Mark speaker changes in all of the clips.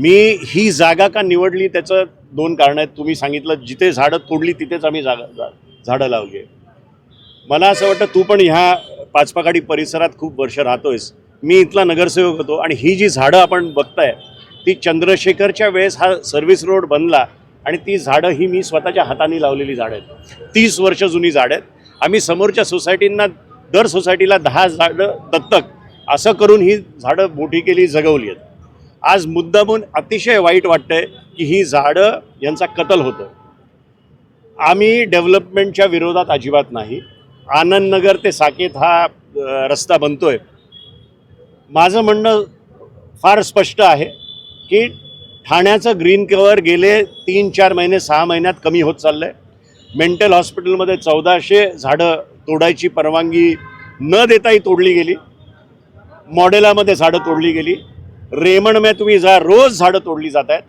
Speaker 1: मी ही जागा का निवडली त्याचं दोन कारण आहेत. तुम्ही सांगितलं जिथे झाडं तोडली तिथेच आम्ही जागा जा- झाडं लावली आहे मला असं वाटतं तू पण ह्या पाचपाकाडी परिसरात खूप वर्ष राहतोयस. मी इथला नगरसेवक होतो आणि ही जी झाडं आपण बघताय ती चंद्रशेखरच्या वेळेस हा सर्व्हिस रोड बनला आणि ती झाडं ही मी स्वतःच्या हाताने लावलेली झाडं आहेत. तीस वर्ष जुनी झाडं आहेत. आम्ही समोरच्या सोसायटींना दर सोसायटीला दहा झाडं दत्तक असं करून ही झाडं मोठी केली जगवली आहेत. आज मुद्दामून अतिशय वाईट वाटतंय की ही झाडं यांचा कतल होतो आम्ही डेव्हलपमेंटच्या विरोधात अजिबात नाही. आनंदनगर ते साकेत हा रस्ता बनतोय. माझं म्हणणं फार स्पष्ट आहे की ठाण्याचं ग्रीन कवर गेले तीन चार महिने सहा महिन्यात कमी होत चाललं आहे मेंटल हॉस्पिटलमध्ये चौदाशे झाडं तोडायची परवानगी न देताही तोडली गेली. मॉडेलामध्ये झाडं तोडली गेली. रेमणमय तुम्ही जा रोज झाडं तोडली जात आहेत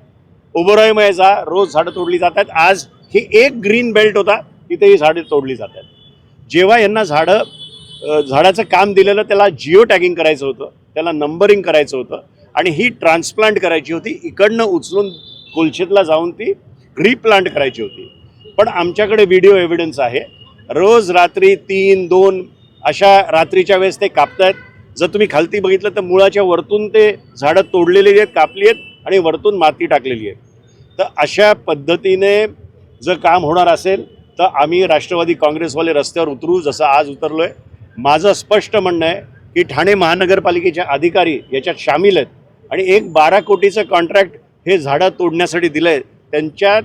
Speaker 1: ओबरायमध्ये जा रोज झाडं तोडली जात आहेत आज ही एक ग्रीन बेल्ट होता तिथे ही झाडं तोडली जात आहेत जेव्हा यांना झाडं झाडाचं काम दिलेलं त्याला जिओ टॅगिंग करायचं होतं त्याला नंबरिंग करायचं होतं आणि ही ट्रान्सप्लांट करायची होती इकडनं उचलून कोलशेतला जाऊन ती रिप्लांट करायची होती. पण आमच्याकडे व्हिडिओ एव्हिडन्स आहे. रोज रात्री तीन दोन अशा रात्रीच्या वेळेस ते कापतायत. जर तुम्ही खालती बघितलं तर मुळाच्या वरतून ते झाडं तोडलेली आहेत कापली आहेत आणि वरतून माती टाकलेली आहे तर अशा पद्धतीने जर काम होणार असेल तर आम्ही राष्ट्रवादी काँग्रेसवाले रस्त्यावर उतरू जसं आज उतरलो आहे माझं स्पष्ट म्हणणं आहे की ठाणे महानगरपालिकेचे अधिकारी याच्यात सामील आहेत आणि एक बारा कोटीचं कॉन्ट्रॅक्ट हे झाडं तोडण्यासाठी दिलं आहे त्यांच्यात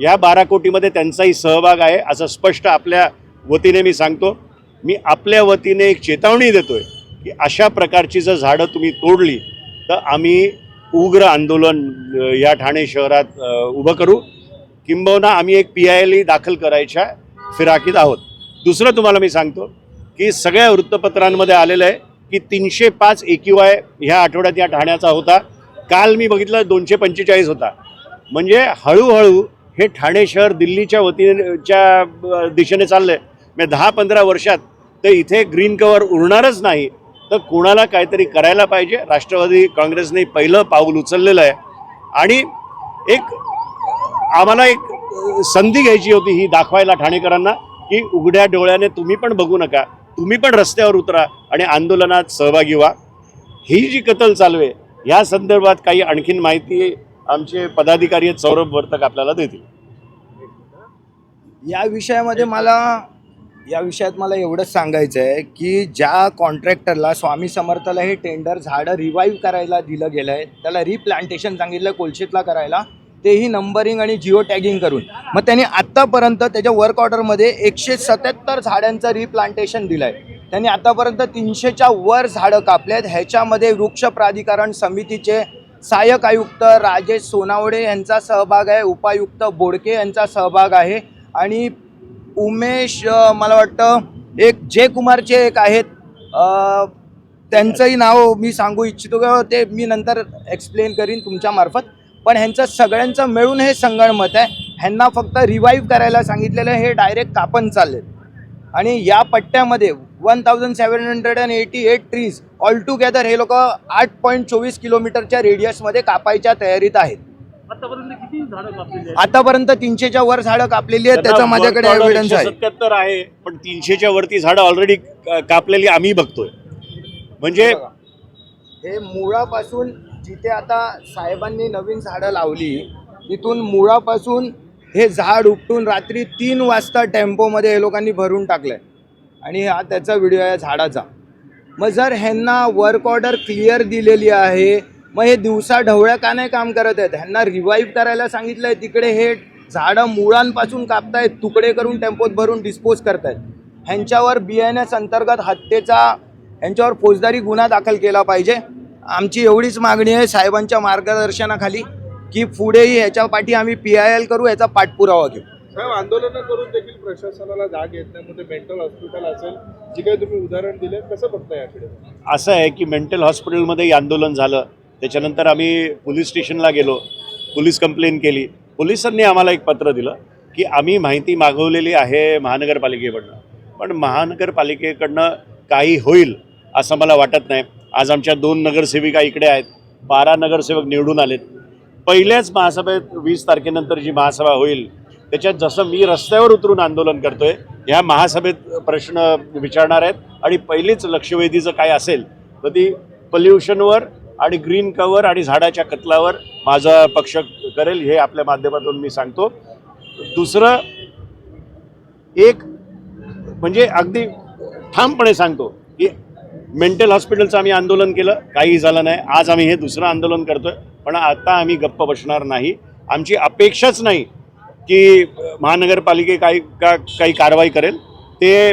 Speaker 1: या बारा कोटीमध्ये त्यांचाही सहभाग आहे असं स्पष्ट आपल्या वतीने मी सांगतो. मी आपल्या वतीने एक चेतावणी आहे की अशा प्रकारची जर झाडं तुम्ही तोडली तर आम्ही उग्र आंदोलन या ठाणे शहरात उभं करू. किंबहुना आम्ही एक पी आय एल दाखल करायच्या फिराकीत आहोत. दुसरं तुम्हाला मी सांगतो की सगळ्या वृत्तपत्रांमध्ये आलेलं आहे की तीनशे पाच ए क्यू आय ह्या आठवड्यात या ठाण्याचा होता. काल मी बघितलं दोनशे पंचेचाळीस होता. म्हणजे हळूहळू हे ठाणे शहर दिल्लीच्या वतीच्या दिशेने चाललं आहे म्हणजे दहा पंधरा वर्षात तर इथे ग्रीन कवर उरणारच नाही. तर कोणाला काहीतरी करायला पाहिजे? राष्ट्रवादी काँग्रेसने पहिलं पाऊल उचललेलं आहे. आणि एक आम्हाला एक संधी घ्यायची होती ही दाखवायला ठाणेकरांना की उघड्या डोळ्याने तुम्ही पण बघू नका तुम्ही पण रस्त्यावर उतरा आणि आंदोलनात सहभागी व्हा. ही जी कतल चालू आहे ह्या संदर्भात काही आणखीन माहिती आमचे पदाधिकारी सौरभ वर्तक आपल्याला देतील.
Speaker 2: या विषयामध्ये मला या विषयात मला एवढंच सांगायचं आहे की ज्या कॉन्ट्रॅक्टरला स्वामी समर्थला हे टेंडर झाडं रिवाईव्ह करायला दिलं गेलं आहे त्याला रिप्लांटेशन सांगितलं कोलशेतला करायला तेही नंबरिंग आणि जिओ टॅगिंग करून. मग त्यांनी आत्तापर्यंत त्याच्या वर्क ऑर्डरमध्ये एकशे सत्याहत्तर झाडांचं रिप्लांटेशन दिलं आहे त्यांनी आतापर्यंत तीनशेच्या वर झाडं कापले आहेत ह्याच्यामध्ये वृक्ष प्राधिकरण समितीचे सहाय्यक आयुक्त राजेश सोनावडे यांचा सहभाग आहे उपायुक्त बोडके यांचा सहभाग आहे आणि उमेश मला वाटतं एक जय कुमारचे एक आहेत. त्यांचंही नाव मी सांगू इच्छितो का ते मी नंतर एक्सप्लेन करीन तुमच्या मार्फत. पण ह्यांचं सगळ्यांचं मिळून हे संगणमत आहे. ह्यांना फक्त रिवाईव्ह करायला सांगितलेलं हे डायरेक्ट कापण चालले आणि या पट्ट्यामध्ये one thousand seven hundred and eighty eight trees all together हे लोक आठ पॉईंट चोवीस किलोमीटरच्या रेडियसमध्ये कापायच्या तयारीत आहेत.
Speaker 3: आतापर्यंत किती झाडं कापलेली आहेत?
Speaker 2: आतापर्यंत तीनशेच्या वर झाडं कापलेली आहेत त्याचा माझ्याकडे एव्हिडन्स आहे.
Speaker 1: सत्याहत्तर आहे पण तीनशेच्या वरती झाडं ऑलरेडी कापलेली आम्ही बघतोय. म्हणजे.
Speaker 2: हे मुळापासून जिथे आता साहेबांनी नवीन झाडं लावली तिथून मुळापासून हे झाड उपटून रात्री तीन वाजता टेम्पोमध्ये हे लोकांनी भरून टाकलंय. आणि हा त्याचा व्हिडिओ आहे झाडाचा. मग जर ह्यांना वर्क ऑर्डर क्लिअर दिलेली आहे मग हे दिवसा ढवळ्या का नाही काम करत आहेत. ह्यांना रिवाईव्ह करायला सांगितलंय तिकडे हे झाडं मुळांपासून कापतायत तुकडे करून टेम्पोत भरून डिस्पोज करतायत. ह्यांच्यावर बी एन एस अंतर्गत हत्येचा ह्यांच्यावर फौजदारी गुन्हा दाखल केला पाहिजे. आमची एवढीच मागणी आहे साहेबांच्या मार्गदर्शनाखाली की पुढेही ह्याच्या पाठी आम्ही पी आय एल करू याचा पाठपुरावा घेऊ.
Speaker 4: साहेब आंदोलनं करून देखील प्रशासनाला जाग येत नाही मध्ये मेंटल हॉस्पिटल असेल जे काही तुम्ही उदाहरण दिले कसं बघता याकडे?
Speaker 1: असं आहे की मेंटल हॉस्पिटलमध्ये आंदोलन झालं. त्याच्यानंतर आम्ही पोलीस स्टेशनला गेलो पोलीस कंप्लेंट केली. पोलिसांनी आम्हाला एक पत्र दिलं की आम्ही माहिती मागवलेली आहे महानगरपालिकेकडनं. पण महानगरपालिकेकडनं काही होईल असं मला वाटत नाही. आज आमच्या दोन नगरसेविका इकडे आहेत बारा नगरसेवक निवडून आलेत. पहिल्याच महासभेत वीस तारखेनंतर जी महासभा होईल त्याच्यात जसं मी रस्त्यावर उतरून आंदोलन करतोय ह्या महासभेत प्रश्न विचारणार आहेत. आणि पहिलीच लक्षवेधीचं काय असेल तर ती पल्युशनवर आणि ग्रीन कवर आणि झाडाच्या कतलावर माझा पक्ष करेल हे आपल्या माध्यमातून मी सांगतो. दुसरं एक म्हणजे अगदी ठामपणे सांगतो की मेंटल हॉस्पिटलचं आम्ही आंदोलन केलं काही झालं नाही. आज आम्ही हे दुसरं आंदोलन करतोय पण आता आम्ही गप्प बसणार नाही. आमची अपेक्षाच नाही की महानगरपालिके काही का काही कारवाई करेल. ते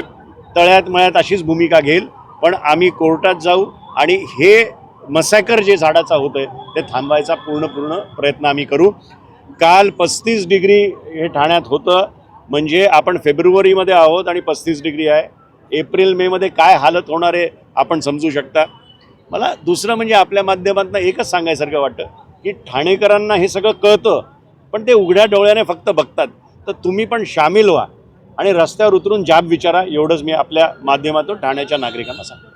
Speaker 1: तळ्यात मळ्यात अशीच भूमिका घेईल पण आम्ही कोर्टात जाऊ आणि हे मसॅकर जे झाडाचा होतं आहे ते थांबवायचा पूर्ण पूर्ण प्रयत्न आम्ही करू. काल पस्तीस डिग्री हे ठाण्यात होतं म्हणजे आपण फेब्रुवारीमध्ये आहोत आणि पस्तीस डिग्री आहे. एप्रिल मेमध्ये काय हालत होणार आहे आपण समजू शकता. मला दुसरं म्हणजे आपल्या माध्यमातून एकच सांगायसारखं वाटतं की ठाणेकरांना हे सगळं कळतं पण ते उघड्या डोळ्याने फक्त बघतात. तर तुम्ही पण सामील व्हा आणि रस्त्यावर उतरून जाब विचारा एवढंच मी आपल्या माध्यमातून ठाण्याच्या नागरिकांना सांगतो.